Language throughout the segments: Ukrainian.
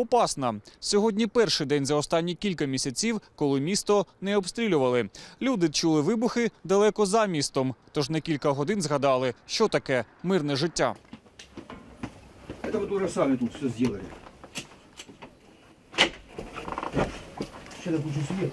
Попасна. Сьогодні перший день за останні кілька місяців, коли місто не обстрілювали. Люди чули вибухи далеко за містом, тож на кілька годин згадали, що таке мирне життя. Це вот уже самі тут все зробили. Ще не включу свет.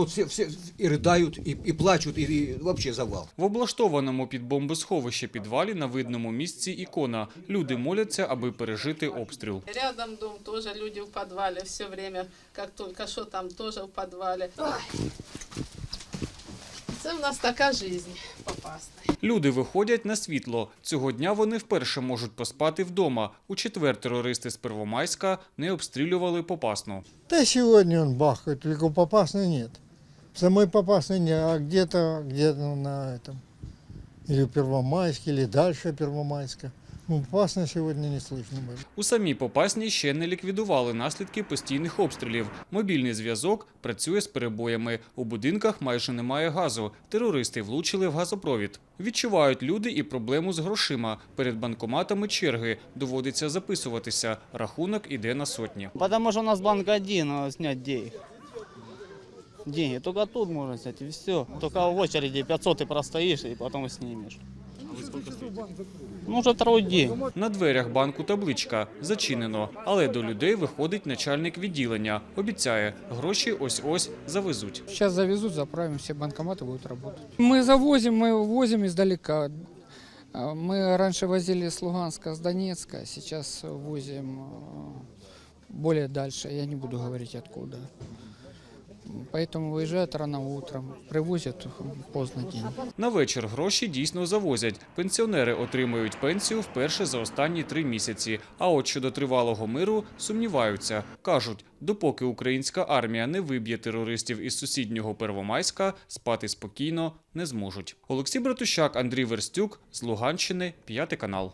Тут все, все и рыдают, и, и плачут, и, и вообще завал. В облаштованому під бомбосховище підвалі на видному місці ікона. Люди моляться, аби пережити обстріл. Рядом дом тоже люди в подвале все время, как только что там тоже в подвале. Ой. Це в нас така жизнь попасна. Люди виходять на світло. Цього дня вони вперше можуть поспати вдома. У четвер терористи з Первомайська не обстрілювали Попасну. Да сегодня он бахает, только у Попасной нет. В самой Попасной нет, а где-то где на этом. Или в Первомайске, или дальше Первомайска. Ну, Попасной сегодня не слышно было. У самій Попасній ще не ліквідували наслідки постійних обстрілів. Мобільний зв'язок працює з перебоями. У будинках майже немає газу. Терористи влучили в газопровід. Відчувають люди і проблему з грошима. Перед банкоматами черги. Доводиться записуватися. Рахунок іде на сотні. Потому что у нас банк один, надо снять денег. Деньги. Только тут можно снять, и все. Только в очереди 500 ты простоишь, и потом снимешь. Ну, уже второй день. На дверях банку табличка зачинено, але до людей виходить начальник відділення. Обіцяє, гроші ось-ось завезуть. Сейчас завезут, заправим, все банкоматы будут работать. Мы завозим, мы возим издалека. А, Мы раньше возили с Луганска, с Донецка, а сейчас возим э, более дальше, я не буду говорить откуда. Поэтому выезжают рано утром, привозят поздно день. На вечір гроші дійсно завозять. Пенсіонери отримують пенсію вперше за останні три місяці. А от щодо тривалого миру сумніваються. Кажуть, допоки українська армія не виб'є терористів із сусіднього Первомайська, спати спокійно не зможуть. Олексій Братущак, Андрій Верстюк з Луганщини, п'ятий канал.